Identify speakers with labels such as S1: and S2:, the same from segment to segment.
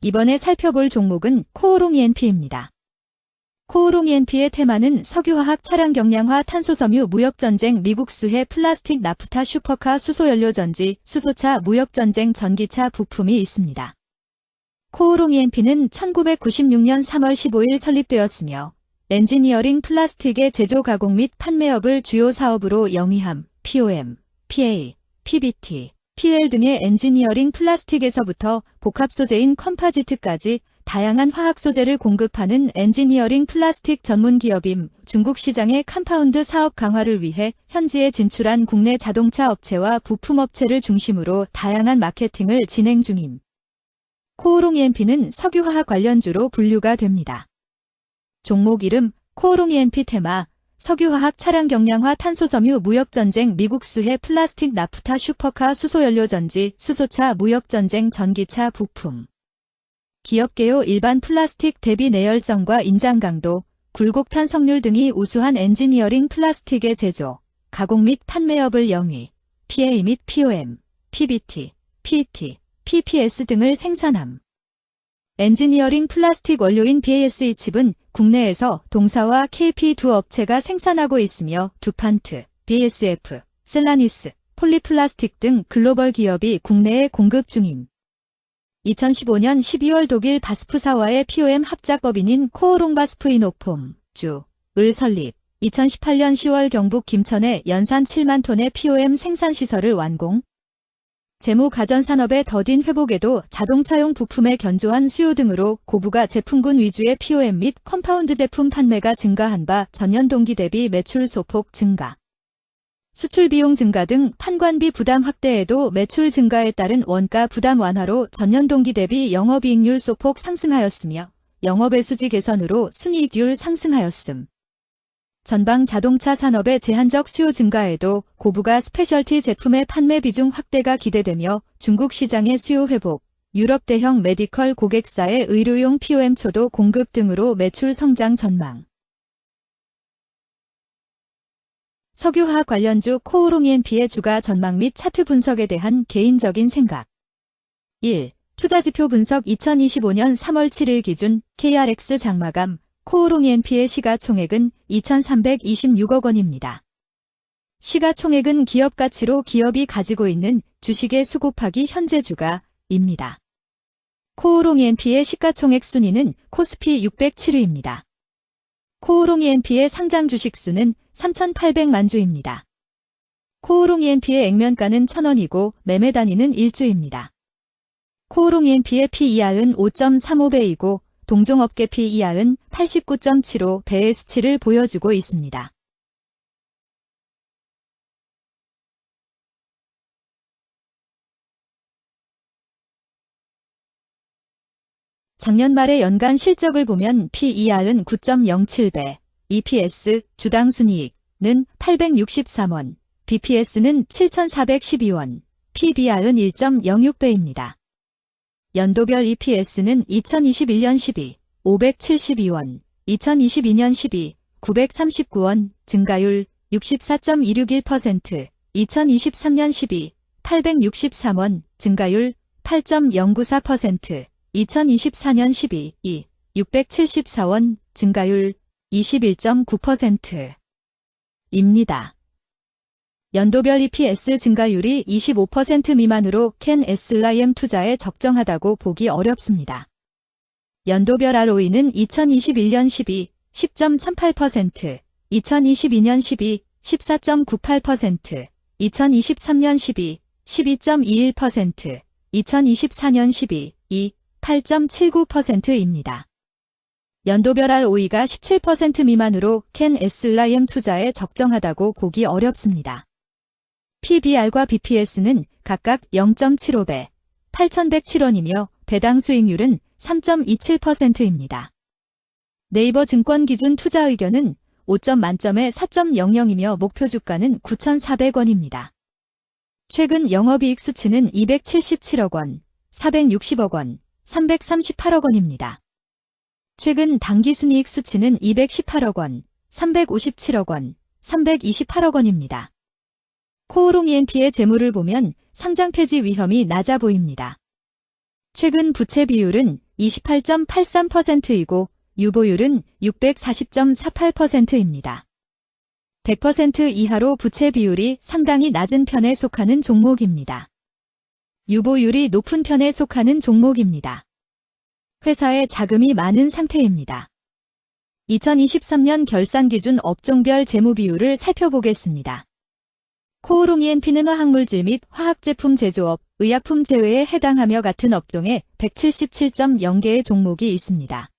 S1: 이번에 살펴볼 종목은 코오롱 ENP입니다. 코오롱 ENP의 테마는 석유화학 차량 경량화 탄소섬유 무역전쟁 미국 수해 플라스틱 나프타 슈퍼카 수소연료전지 수소차 무역전쟁 전기차 부품이 있습니다. 코오롱 ENP는 1996년 3월 15일 설립되었으며 엔지니어링 플라스틱의 제조 가공 및 판매업을 주요 사업으로 영위함, POM, PA, PBT, PL 등의 엔지니어링 플라스틱에서부터 복합 소재인 컴파지트까지 다양한 화학 소재를 공급하는 엔지니어링 플라스틱 전문 기업임 중국 시장의 컴파운드 사업 강화를 위해 현지에 진출한 국내 자동차 업체와 부품 업체를 중심으로 다양한 마케팅을 진행 중임. 코오롱 ENP는 석유화학 관련주로 분류가 됩니다. 종목 이름 코오롱 ENP 테마 석유화학 차량 경량화 탄소섬유 무역전쟁 미국 수해 플라스틱 나프타 슈퍼카 수소연료전지 수소차 무역전쟁 전기차 부품 기업개요 일반 플라스틱 대비 내열성과 인장 강도, 굴곡탄 성률 등이 우수한 엔지니어링 플라스틱의 제조, 가공 및 판매업을 영위, PA 및 POM, PBT, PET, PPS 등을 생산함. 엔지니어링 플라스틱 원료인 BASE 칩은 국내에서 동사와 KP 두 업체가 생산하고 있으며 두판트, BASF, 셀라니스, 폴리플라스틱 등 글로벌 기업이 국내에 공급 중임. 2015년 12월 독일 바스프사와의 POM 합작법인인 코오롱 바스프 이노폼, 주, 을 설립. 2018년 10월 경북 김천에 연산 7만 톤의 POM 생산시설을 완공. 재무 가전산업의 더딘 회복에도 자동차용 부품의 견조한 수요 등으로 고부가 제품군 위주의 POM 및 컴파운드 제품 판매가 증가한 바 전년 동기 대비 매출 소폭 증가. 수출 비용 증가 등 판관비 부담 확대에도 매출 증가에 따른 원가 부담 완화로 전년 동기 대비 영업이익률 소폭 상승하였으며 영업외수지 개선으로 순이익률 상승하였음. 전방 자동차 산업의 제한적 수요 증가에도 고부가 스페셜티 제품의 판매 비중 확대가 기대되며 중국 시장의 수요 회복, 유럽 대형 메디컬 고객사의 의료용 POM 초도 공급 등으로 매출 성장 전망. 석유화학 관련주 코오롱 ENP의 주가 전망 및 차트 분석에 대한 개인적인 생각. 1. 투자지표 분석 2025년 3월 7일 기준 KRX 장마감 코오롱 ENP의 시가총액은 2,326억 원입니다. 시가총액은 기업 가치로 기업이 가지고 있는 주식의 수 곱하기 현재 주가입니다. 코오롱 ENP의 시가총액 순위는 코스피 607위입니다. 코오롱 ENP의 상장 주식 수는 3,800만 주입니다. 코오롱 ENP의 액면가는 1,000원이고 매매 단위는 1주입니다. 코오롱 ENP의 PER은 5.35배이고 동종업계 PER은 89.75 배의 수치를 보여주고 있습니다. 작년 말의 연간 실적을 보면 PER은 9.07배, EPS, 주당 순이익은 863원, BPS는 7,412원, PBR은 1.06배입니다. 연도별 EPS는 2021년 12, 572원, 2022년 12, 939원, 증가율 64.261%, 2023년 12, 863원, 증가율 8.094%, 2024년 12, 2, 674원, 증가율 21.9% 입니다. 연도별 EPS 증가율이 25% 미만으로 캔 SLIM 투자에 적정하다고 보기 어렵습니다. 연도별 ROE는 2021년 12, 10.38%, 2022년 12, 14.98%, 2023년 12, 12.21%, 2024년 12, 2, 8.79%입니다. 연도별 ROE가 17% 미만으로 캔 S라이엠 투자에 적정하다고 보기 어렵습니다. PBR과 BPS는 각각 0.75배, 8,107원이며 배당 수익률은 3.27%입니다. 네이버 증권 기준 투자 의견은 5점 만점에 4.00이며 목표 주가는 9,400원입니다. 최근 영업이익 수치는 277억 원, 460억 원, 338억 원입니다. 최근 당기순이익 수치는 218억 원, 357억 원, 328억 원입니다. 코오롱 ENP의 재물을 보면 상장 폐지 위험이 낮아 보입니다. 최근 부채 비율은 28.83%이고 유보율은 640.48%입니다. 100% 이하로 부채 비율이 상당히 낮은 편에 속하는 종목입니다. 유보율이 높은 편에 속하는 종목입니다. 회사에 자금이 많은 상태입니다. 2023년 결산 기준 업종별 재무 비율을 살펴보겠습니다. 코오롱 ENP는 화학물질 및 화학제품 제조업, 의약품 제외에 해당하며 같은 업종에 177.0개의 종목이 있습니다.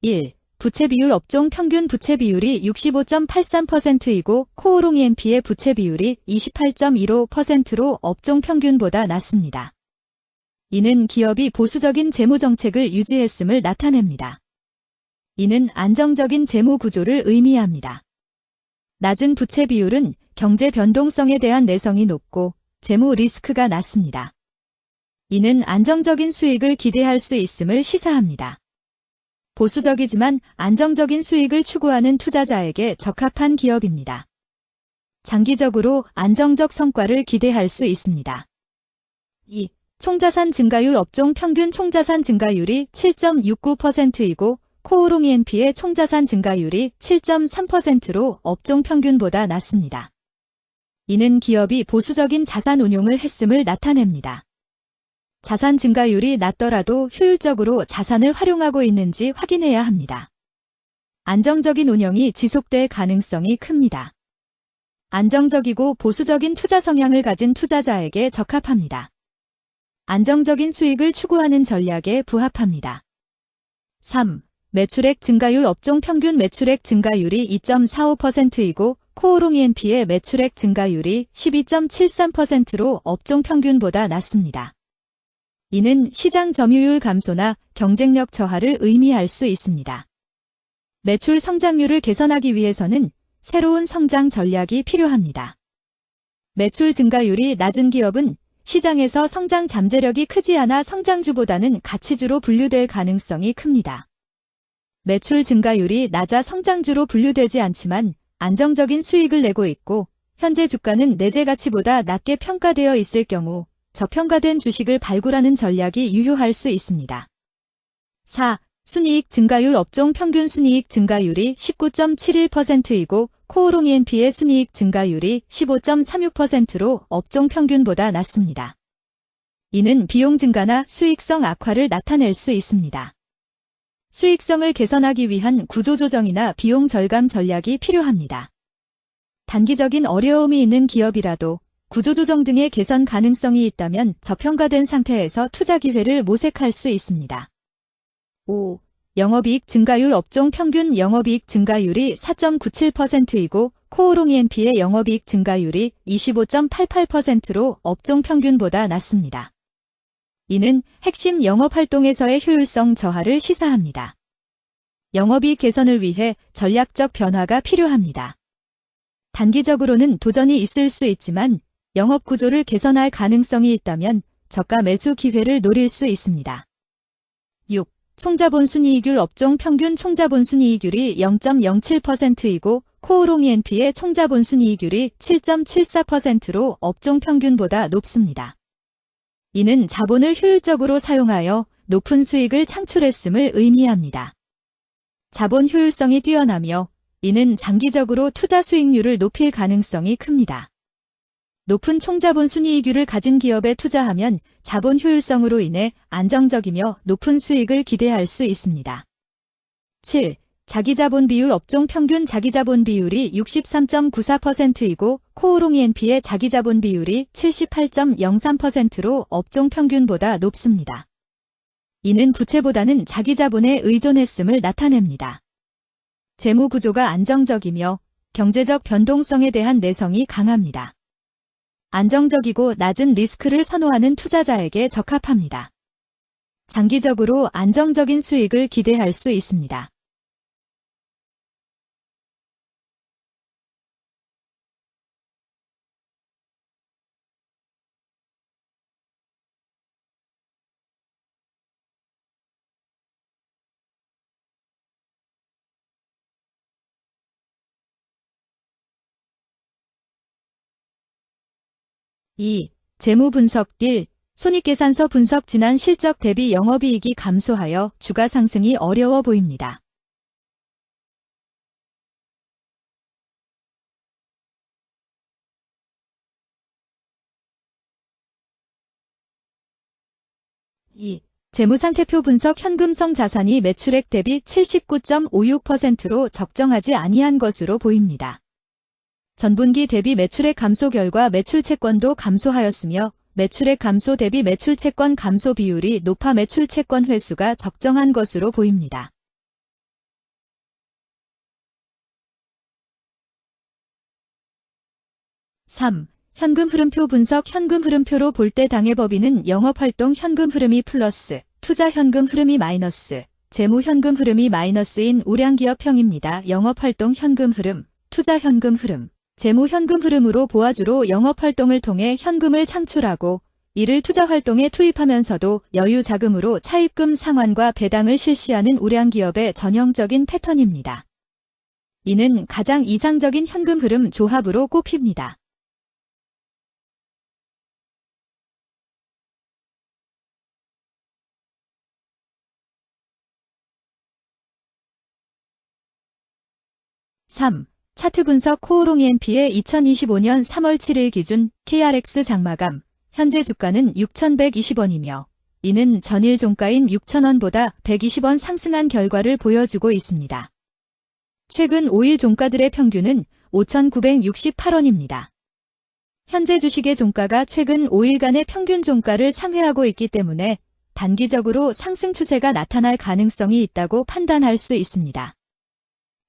S1: 1. 부채 비율 업종 평균 부채 비율이 65.83%이고 코오롱 ENP의 부채 비율이 28.15%로 업종 평균보다 낮습니다. 이는 기업이 보수적인 재무 정책을 유지했음을 나타냅니다. 이는 안정적인 재무 구조를 의미합니다. 낮은 부채 비율은 경제 변동성에 대한 내성이 높고 재무 리스크가 낮습니다. 이는 안정적인 수익을 기대할 수 있음을 시사합니다. 보수적이지만 안정적인 수익을 추구하는 투자자에게 적합한 기업입니다. 장기적으로 안정적 성과를 기대할 수 있습니다. 2. 총자산 증가율 업종 평균 총자산 증가율이 7.69%이고 코오롱 ENP의 총자산 증가율이 7.3%로 업종 평균보다 낮습니다. 이는 기업이 보수적인 자산 운용을 했음을 나타냅니다. 자산 증가율이 낮더라도 효율적으로 자산을 활용하고 있는지 확인해야 합니다. 안정적인 운영이 지속될 가능성이 큽니다. 안정적이고 보수적인 투자 성향을 가진 투자자에게 적합합니다. 안정적인 수익을 추구하는 전략에 부합합니다. 3. 매출액 증가율 업종 평균 매출액 증가율이 2.45%이고 코오롱 ENP의 매출액 증가율이 12.73%로 업종 평균보다 낮습니다. 이는 시장 점유율 감소나 경쟁력 저하를 의미할 수 있습니다. 매출 성장률을 개선하기 위해서는 새로운 성장 전략이 필요합니다. 매출 증가율이 낮은 기업은 시장에서 성장 잠재력이 크지 않아 성장주보다는 가치주로 분류될 가능성이 큽니다. 매출 증가율이 낮아 성장주로 분류되지 않지만 안정적인 수익을 내고 있고 현재 주가는 내재 가치보다 낮게 평가되어 있을 경우 저평가된 주식을 발굴하는 전략이 유효할 수 있습니다. 4. 순이익 증가율 업종 평균 순이익 증가율이 19.71%이고 코오롱 ENP의 순이익 증가율이 15.36%로 업종 평균보다 낮습니다. 이는 비용 증가나 수익성 악화를 나타낼 수 있습니다. 수익성을 개선하기 위한 구조조정이나 비용 절감 전략이 필요합니다. 단기적인 어려움이 있는 기업이라도 구조조정 등의 개선 가능성이 있다면 저평가된 상태에서 투자 기회를 모색할 수 있습니다. 5. 영업이익 증가율 업종 평균 영업이익 증가율이 4.97%이고 코오롱 ENP의 영업이익 증가율이 25.88%로 업종 평균보다 낮습니다. 이는 핵심 영업 활동에서의 효율성 저하를 시사합니다. 영업이익 개선을 위해 전략적 변화가 필요합니다. 단기적으로는 도전이 있을 수 있지만 영업 구조를 개선할 가능성이 있다면 저가 매수 기회를 노릴 수 있습니다. 6. 총자본 순이익률 업종 평균 총자본 순이익률이 0.07%이고 코오롱 ENP의 총자본 순이익률이 7.74%로 업종 평균보다 높습니다. 이는 자본을 효율적으로 사용하여 높은 수익을 창출했음을 의미합니다. 자본 효율성이 뛰어나며 이는 장기적으로 투자 수익률을 높일 가능성이 큽니다. 높은 총자본 순이익률을 가진 기업에 투자하면 자본 효율성으로 인해 안정적이며 높은 수익을 기대할 수 있습니다. 7. 자기자본 비율 업종 평균 자기자본 비율이 63.94%이고 코오롱 ENP의 자기자본 비율이 78.03%로 업종 평균보다 높습니다. 이는 부채보다는 자기자본에 의존했음을 나타냅니다. 재무 구조가 안정적이며 경제적 변동성에 대한 내성이 강합니다. 안정적이고 낮은 리스크를 선호하는 투자자에게 적합합니다. 장기적으로 안정적인 수익을 기대할 수 있습니다. 이 재무 분석 1. 손익계산서 분석 지난 실적 대비 영업이익이 감소하여 주가 상승이 어려워 보입니다. 이 재무상태표 분석 현금성 자산이 매출액 대비 79.56%로 적정하지 아니한 것으로 보입니다. 전분기 대비 매출액 감소 결과 매출 채권도 감소하였으며 매출액 감소 대비 매출 채권 감소 비율이 높아 매출 채권 회수가 적정한 것으로 보입니다. (3) 현금 흐름표 분석 현금 흐름표로 볼 때 당해 법인은 영업활동 현금 흐름이 플러스, 투자 현금 흐름이 마이너스, 재무 현금 흐름이 마이너스인 우량기업형입니다. 영업활동 현금 흐름, 투자 현금 흐름, 재무 현금 흐름으로 보아주로 영업활동을 통해 현금을 창출하고 이를 투자활동에 투입하면서도 여유 자금으로 차입금 상환과 배당을 실시하는 우량기업의 전형적인 패턴입니다. 이는 가장 이상적인 현금 흐름 조합으로 꼽힙니다. (3) 차트 분석 코오롱 ENP의 2025년 3월 7일 기준 KRX 장마감 현재 주가는 6,120원이며 이는 전일 종가인 6,000원보다 120원 상승한 결과를 보여주고 있습니다. 최근 5일 종가들의 평균은 5,968원입니다. 현재 주식의 종가가 최근 5일간의 평균 종가를 상회하고 있기 때문에 단기적으로 상승 추세가 나타날 가능성이 있다고 판단할 수 있습니다.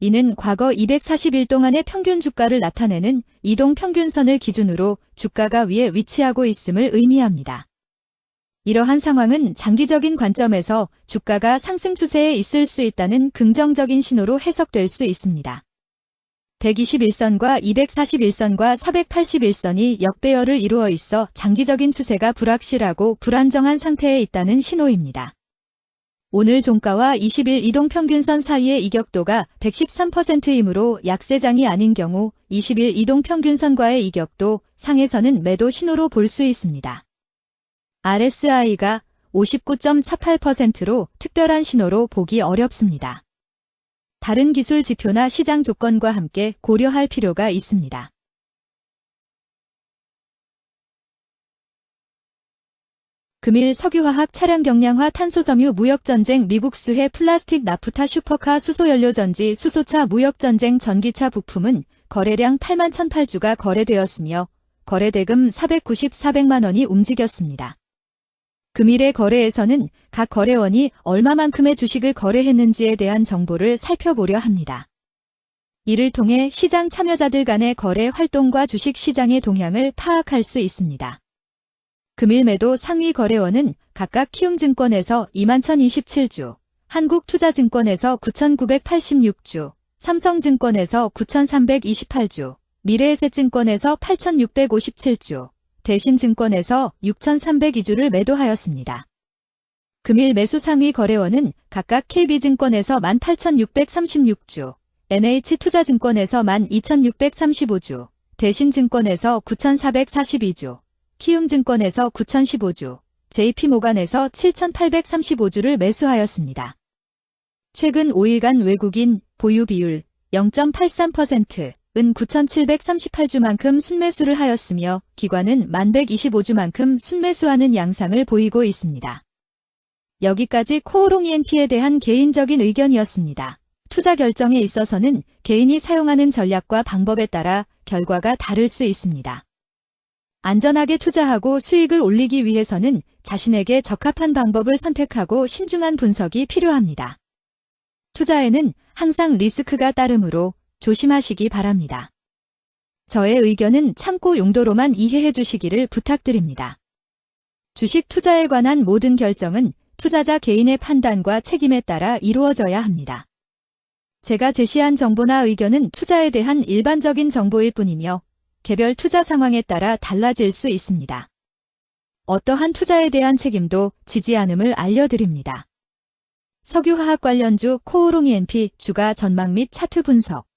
S1: 이는 과거 240일 동안의 평균 주가를 나타내는 이동 평균선을 기준으로 주가가 위에 위치하고 있음을 의미합니다. 이러한 상황은 장기적인 관점에서 주가가 상승 추세에 있을 수 있다는 긍정적인 신호로 해석될 수 있습니다. 121선과 241선과 481선이 역배열을 이루어 있어 장기적인 추세가 불확실하고 불안정한 상태에 있다는 신호입니다. 오늘 종가와 20일 이동평균선 사이의 이격도가 113%이므로 약세장이 아닌 경우 20일 이동평균선과의 이격도 상에서는 매도 신호로 볼 수 있습니다. RSI가 59.48%로 특별한 신호로 보기 어렵습니다. 다른 기술 지표나 시장 조건과 함께 고려할 필요가 있습니다. 금일 석유화학 차량 경량화 탄소섬유 무역전쟁 미국 수해 플라스틱 나프타 슈퍼카 수소연료전지 수소차 무역전쟁 전기차 부품은 거래량 8만 1,008주가 거래되었으며 거래대금 490-400만 원이 움직였습니다. 금일의 거래에서는 각 거래원이 얼마만큼의 주식을 거래했는지에 대한 정보를 살펴보려 합니다. 이를 통해 시장 참여자들 간의 거래 활동과 주식 시장의 동향을 파악할 수 있습니다. 금일 매도 상위 거래원은 각각 키움증권에서 21,027주, 한국투자증권에서 9,986주, 삼성증권에서 9,328주, 미래에셋증권에서 8,657주, 대신증권에서 6,302주를 매도하였습니다. 금일 매수 상위 거래원은 각각 KB증권에서 18,636주, NH투자증권에서 12,635주, 대신증권에서 9,442주, 키움증권에서 9,015주, JP모간에서 7,835주를 매수하였습니다. 최근 5일간 외국인 보유 비율 0.83%, 은 9,738주만큼 순매수를 하였으며 기관은 1,125주만큼 순매수하는 양상을 보이고 있습니다. 여기까지 코오롱 ENP에 대한 개인적인 의견이었습니다. 투자 결정에 있어서는 개인이 사용하는 전략과 방법에 따라 결과가 다를 수 있습니다. 안전하게 투자하고 수익을 올리기 위해서는 자신에게 적합한 방법을 선택하고 신중한 분석이 필요합니다. 투자에는 항상 리스크가 따르므로 조심하시기 바랍니다. 저의 의견은 참고 용도로만 이해해 주시기를 부탁드립니다. 주식 투자에 관한 모든 결정은 투자자 개인의 판단과 책임에 따라 이루어져야 합니다. 제가 제시한 정보나 의견은 투자에 대한 일반적인 정보일 뿐이며 개별 투자 상황에 따라 달라질 수 있습니다. 어떠한 투자에 대한 책임도 지지 않음을 알려드립니다. 석유화학 관련주 코오롱 ENP 주가 전망 및 차트 분석